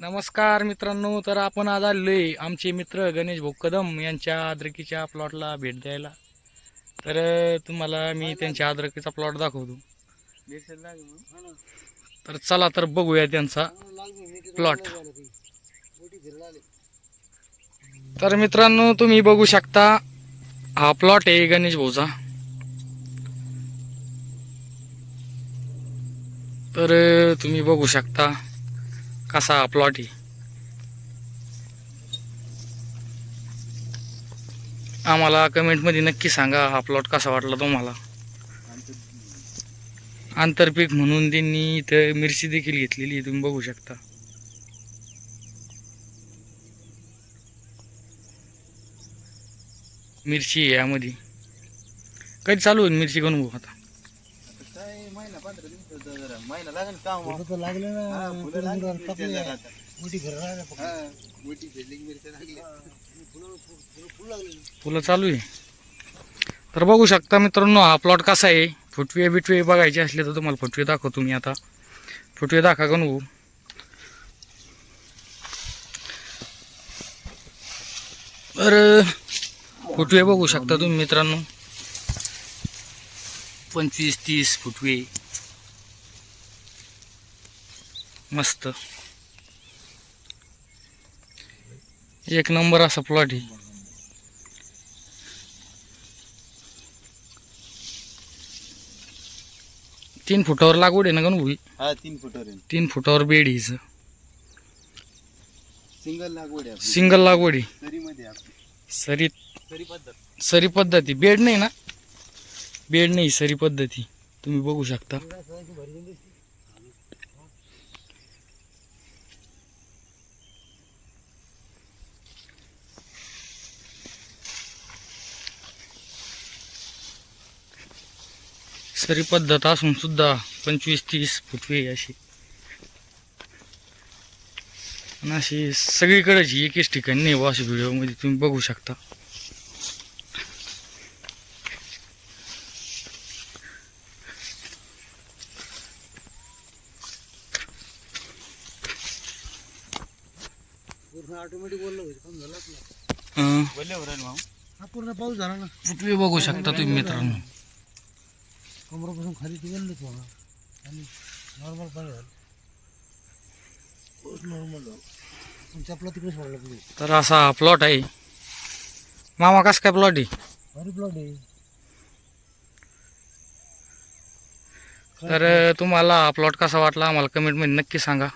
नमस्कार मित्रांनो तर आपण आज आलोय आमचे मित्र गणेश भाऊ कदम यांच्या अद्रकीच्या प्लॉटला भेट द्यायला. तर तुम्हाला मी त्यांच्या अद्रकीचा प्लॉट दाखवतो. तर चला तर बघूया त्यांचा प्लॉट तर मित्रांनो तुम्ही बघू शकता हा प्लॉट आहे गणेश भाऊचा. तर तुम्ही बघू शकता कसा प्लॉट आहे? आम्हाला कमेंटमध्ये नक्की सांगा हा प्लॉट कसा वाटला तुम्हाला. आंतरपीक म्हणून त्यांनी इथं मिरची देखील घेतलेली आहे तुम्ही बघू शकता. मिरची आहे यामध्ये. कधी चालू होईल मिरची गणू आता? महिना लागेल काम फुलं तर लागले ना. हा, फुलं फुलं लागली जरा मिरच्या टाकले. जरा आता. मोठी घरं राहिल्या फक्त. हा, मोठी मिरच्या. फुलं फुलं फुलं लागले. फुलं चालू आहे. तर बघू शकता मित्रांनो हा प्लॉट कसा आहे? फुटवे बिटवे बघायचे असले तर तुम्हाला फुटवे दाखवतो मी आता. फुटवे दाखवा का नको तर फुटवे बघू शकता तुम्ही मित्रांनो. पंचवीस तीस फुटवे. मस्त. एक नंबर असा प्लॉट आहे. तीन फुटावर लागवड आहे ना गणू भाई हा तीन आहे. तीन फुटावर बेड हिचं. सिंगल लागवड आहे आपली. सिंगल लागवड आहे. सरीमध्ये आपली. सरी सरी पद्धत. सरी पद्धती. बेड नाही ना? बेड नाही सरी पद्धती. तुम्ही बघू शकता. सरी पद्धत असून सुद्धा पंचवीस तीस फुटवे अशी. आणि अशी सगळीकडेच ही एकेच ठिकाणी नाही बुवा अशी व्हिडिओमध्ये तुम्ही बघू शकता. हो. हा पूर्ण पाऊस झाला ना. फुटवे बघू शकता तुम्ही मित्रांनो. कमरापासून खाली ती गेलंच मला आणि नॉर्मल पाणी झालं नॉर्मल झालं. चपला तिकडे सोडला पुढे तर असा प्लॉट आहे. मामा कसा काय प्लॉट आहे? भारी प्लॉट आहे. तर तुम्हाला हा प्लॉट कसा वाटला? आम्हाला कमेंटमध्ये नक्की सांगा.